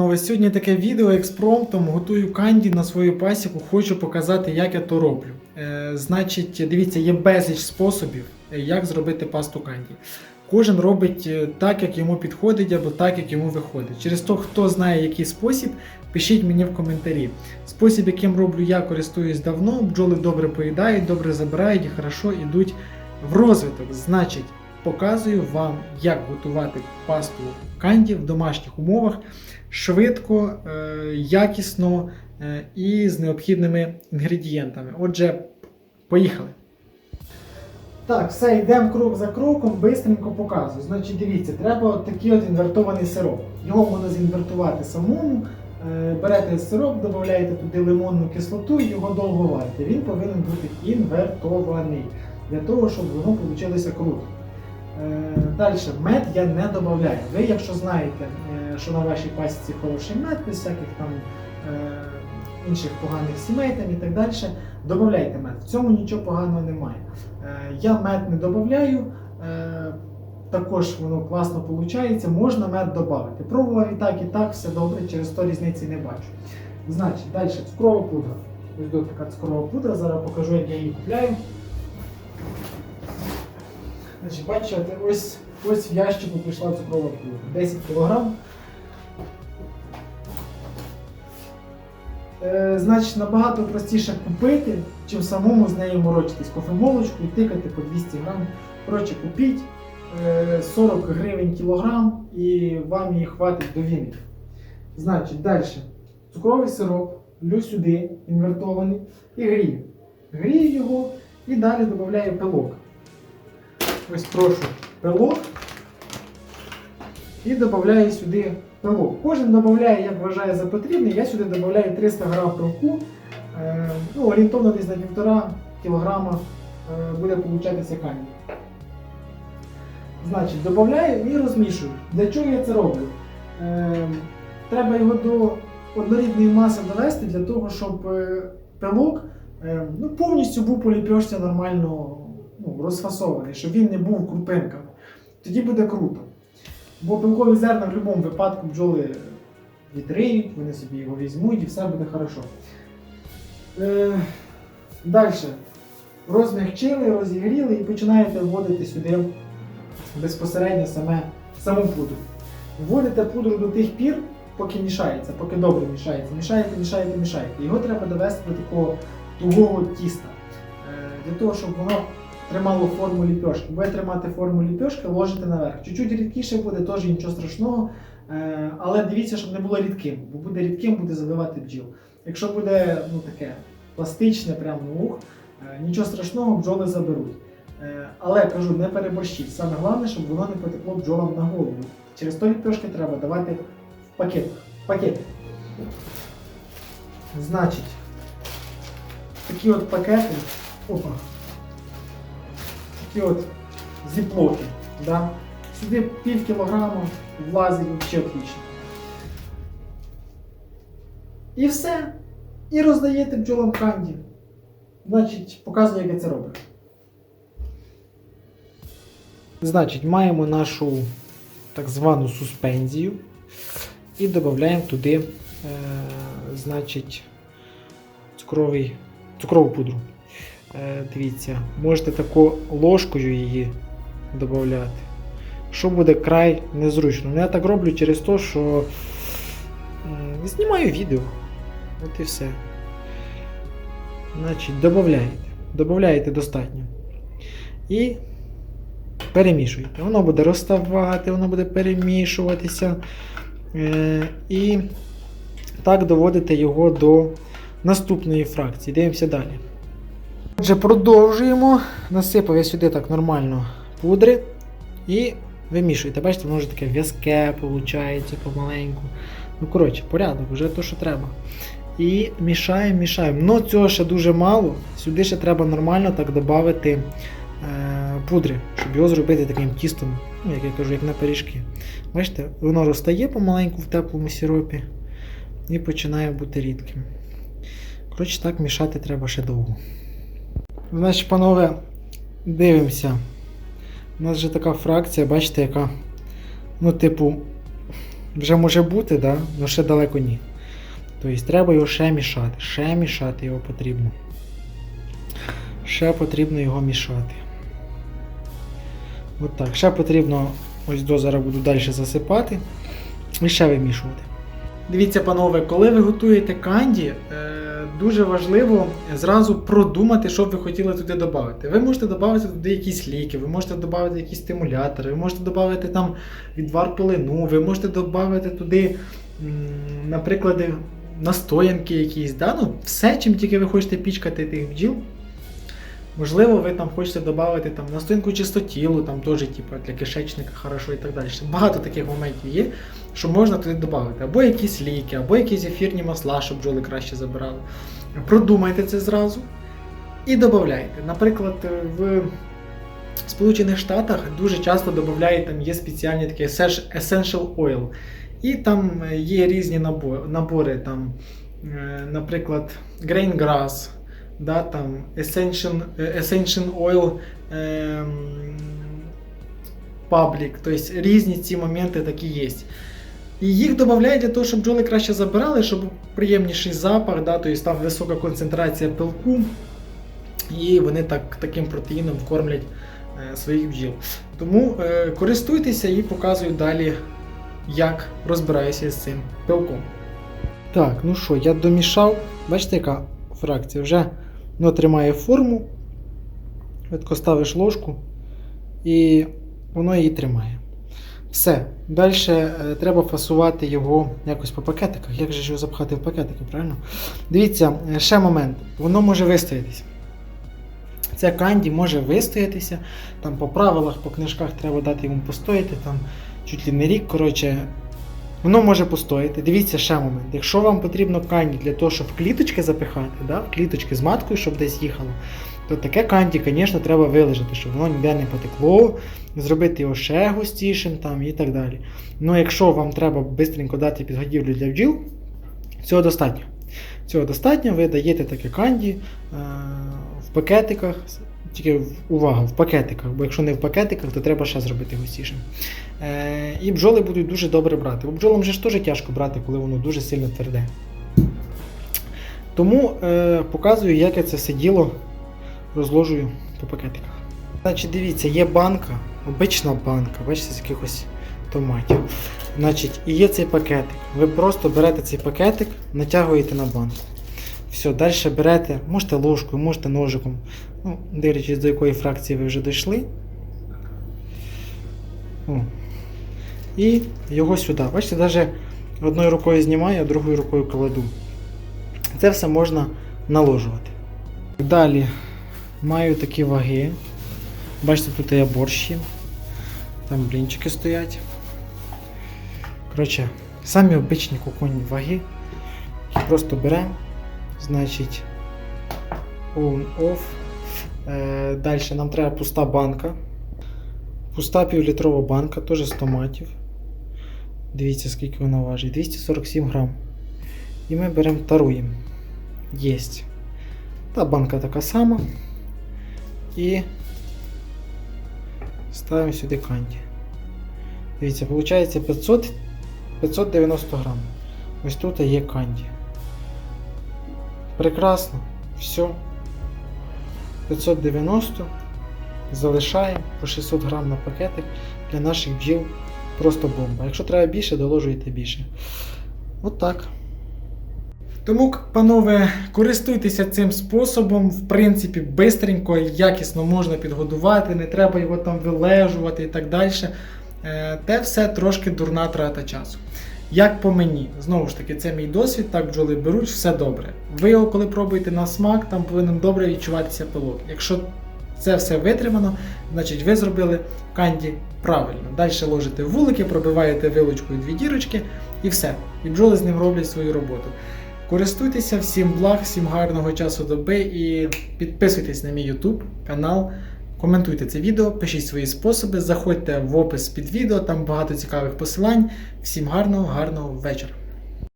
Ну, ось сьогодні таке відео експромтом готую канді на свою пасіку. Хочу показати, як я то роблю. Е, значить, дивіться, є безліч способів, е, як зробити пасту канді. Кожен робить е, так, як йому підходить, або так, як йому виходить. Через то, хто знає, який спосіб, пишіть мені в коментарі. Спосіб, яким роблю я, користуюсь давно, бджоли добре поїдають, добре забирають і хорошо йдуть в розвиток. Значить, показую вам, як готувати пасту канді в домашніх умовах швидко, е, якісно е, і з необхідними інгредієнтами. Отже, поїхали. Так, все, йдемо крок за кроком, бистренько показую. Значить, дивіться, треба такий от інвертований сироп. Його можна зінвертувати самому. Е, Берете сироп, додаєте туди лимонну кислоту і його довго варите. Він повинен бути інвертований для того, щоб воно вийшло круто. Е, Далі, мед я не додаю. Ви, якщо знаєте, е, що на вашій пасіці хороший мед, без всяких там е, інших поганих сімей там і так далі, додавайте мед. В цьому нічого поганого немає. Я мед не додаю, також воно класно виходить, можна мед додати. Пробував і так, і так, все добре, через то різниці не бачу. Значить, далі цукрова пудра. Ось така цукрова пудра, зараз покажу, як я її купляю. Значить, бачите, ось, ось в ящику пішла цукрова пудра. 10 кг. Е, значить, набагато простіше купити, чим самому з нею морочитись кофемолочку і тикати по 200 грам. Коротше, купіть е, 40 гривень кілограм і вам її хватить до війни. Значить, далі. Цукровий сироп, лю сюди, інвертований, і грію. Грію його і далі додаю пилок. Ось прошу пилок і додаю сюди пилок. Кожен додає, як вважає за потрібне. Я сюди додаю 300 грам пилку, е, ну, орієнтовно десь на 1,5 кг е, буде получатися камінь. Значить, додаю і розмішую. Для чого я це роблю? Е, треба його до однорідної маси довести для того, щоб пилок ну, повністю був по ліпьошці нормально ну, розфасований, щоб він не був крупинками. Тоді буде круто. Бо білкові зерна в будь-якому випадку бджоли відриють, вони собі його візьмуть і все буде хорошо. Е, Далі. Розмягчили, розігріли і починаєте вводити сюди безпосередньо саме, саму пудру. Вводите пудру до тих пір, поки мішається, поки добре мішається. Мішаєте, мішаєте, мішаєте. Його треба довести до такого тугого тіста. Е, Для того, щоб воно тримало форму ліпьошки. Буде тримати форму ліпьошки, ложите наверх. Чуть-чуть рідкіше буде, теж нічого страшного. Е, Але дивіться, щоб не було рідким, бо буде рідким, буде забивати бджіл. Якщо буде ну, таке пластичне, прямо ух, е, нічого страшного, бджоли заберуть. Е, Але кажу, не переборщіть. Саме головне, щоб воно не потекло бджолам на голову. Через то ліпьошки треба давати в пакетах. Пакети. Значить, такі от пакети. Опа. Такі от зіплоки. Да? Сюди пів кілограма влазить взагалі отлично. І все. І роздаєте бджолам канді. Значить, показую, як я це роблю. Значить, маємо нашу так звану суспензію і додаємо туди, е, значить, цукровий, цукрову пудру. Е, дивіться, можете таку ложкою її додати. Що буде край незручно. Ну, я так роблю через те, що знімаю відео. От і все. Значить, додаєте. Додаєте достатньо. І перемішуєте. Воно буде розставати, воно буде перемішуватися. Е, і так доводите його до наступної фракції. Дивимося далі. Отже, продовжуємо. Насипав я сюди так нормально пудри і вимішуєте. Бачите, воно вже таке в'язке виходить помаленьку. Ну, коротше, порядок, вже то, що треба. І мішаємо, мішаємо. Ну, цього ще дуже мало. Сюди ще треба нормально так додати е, пудри, щоб його зробити таким тістом, ну, як я кажу, як на пиріжки. Бачите, воно розтає помаленьку в теплому сиропі і починає бути рідким. Коротше, так мішати треба ще довго. Значить, панове, дивимося. У нас вже така фракція, бачите, яка, ну, типу, вже може бути, да? але ще далеко ні. Тобто треба його ще мішати. Ще мішати його потрібно. Ще потрібно його мішати. От так. Ще потрібно ось до буду далі засипати і ще вимішувати. Дивіться, панове, коли ви готуєте канді, е, дуже важливо зразу продумати, що б ви хотіли туди додати. Ви можете додати туди якісь ліки, ви можете додати якісь стимулятори, ви можете додати там відвар полину, ви можете додати туди, наприклад, настоянки якісь. Да? Ну, все, чим тільки ви хочете пічкати тих бджіл. Можливо, ви там хочете додати там настоянку чистотілу, там теж типу, для кишечника хорошо і так далі. Багато таких моментів є, що можна туди додати. Або якісь ліки, або якісь ефірні масла, щоб бджоли краще забирали. Продумайте це зразу і додайте. Наприклад, в Сполучених Штатах дуже часто додають, там є спеціальні такі Essential Oil. І там є різні набори, набори там, е, наприклад, Grain Grass, да, там Essential, е, Essential Oil ем, Public, тобто різні ці моменти такі є. І їх додають для того, щоб бджоли краще забирали, щоб був приємніший запах, да, тобто там висока концентрація пилку, і вони так, таким протеїном кормлять е, своїх бджіл. Тому е, користуйтеся і показую далі, як розбираюся з цим пилком. Так, ну що, я домішав. Бачите, яка фракція вже воно тримає форму. Видко ставиш ложку і воно її тримає. Все. Далі е, треба фасувати його якось по пакетиках. Як же його запхати в пакетики, правильно? Дивіться, е, ще момент. Воно може вистоятися. Це канді може вистоятися. Там по правилах, по книжках треба дати йому постояти, там чуть ли не рік. Коротше, воно може постояти. Дивіться ще момент. Якщо вам потрібно канді для того, щоб кліточки запихати, да, кліточки з маткою, щоб десь їхало, то таке канді, звісно, треба вилежати, щоб воно ніде не потекло, зробити його ще густішим там, і так далі. Ну, якщо вам треба швидко дати підгодівлю для бджіл, цього достатньо. Цього достатньо, ви даєте таке канді е- в пакетиках. Тільки увага, в пакетиках, бо якщо не в пакетиках, то треба ще зробити густішим. Е, і бджоли будуть дуже добре брати. Бо бджолам же ж теж тяжко брати, коли воно дуже сильно тверде. Тому е, показую, як я це все діло розложую по пакетиках. Значить, дивіться, є банка, обична банка, бачите, з якихось томатів. Значить, і є цей пакетик. Ви просто берете цей пакетик, натягуєте на банку. Все, далі берете, можете ложкою, можете ножиком, ну, дивлячись, до якої фракції ви вже дійшли. О. І його сюди. Бачите, навіть одною рукою знімаю, а другою рукою кладу. Це все можна наложувати. Далі маю такі ваги. Бачите, тут є борщі. Там блінчики стоять. Коротше, самі обичні кухонні ваги. Просто беремо, значить, on-off. Е, Далі нам треба пуста банка. Пуста півлітрова банка, теж з томатів. Дивіться, скільки вона важить. 247 грам. І ми беремо таруємо. Єсть. Та банка така сама. І ставимо сюди канді. Дивіться, виходить 500, 590 грам. Ось тут є канді. Прекрасно. Все. 590. Залишаємо по 600 грам на пакетик для наших бджіл. Просто бомба. Якщо треба більше, доложуйте більше. От так. Тому, панове, користуйтеся цим способом. В принципі, бистренько і якісно можна підгодувати, не треба його там вилежувати і так далі. Е, Те все трошки дурна трата часу. Як по мені, знову ж таки, це мій досвід, так бджоли беруть, все добре. Ви його, коли пробуєте на смак, там повинен добре відчуватися пилок. Якщо це все витримано, значить ви зробили канді правильно. Далі ложите вулики, пробиваєте вилочкою дві дірочки і все. І бджоли з ним роблять свою роботу. Користуйтеся, всім благ, всім гарного часу доби і підписуйтесь на мій YouTube канал. Коментуйте це відео, пишіть свої способи, заходьте в опис під відео, там багато цікавих посилань. Всім гарного, гарного вечора.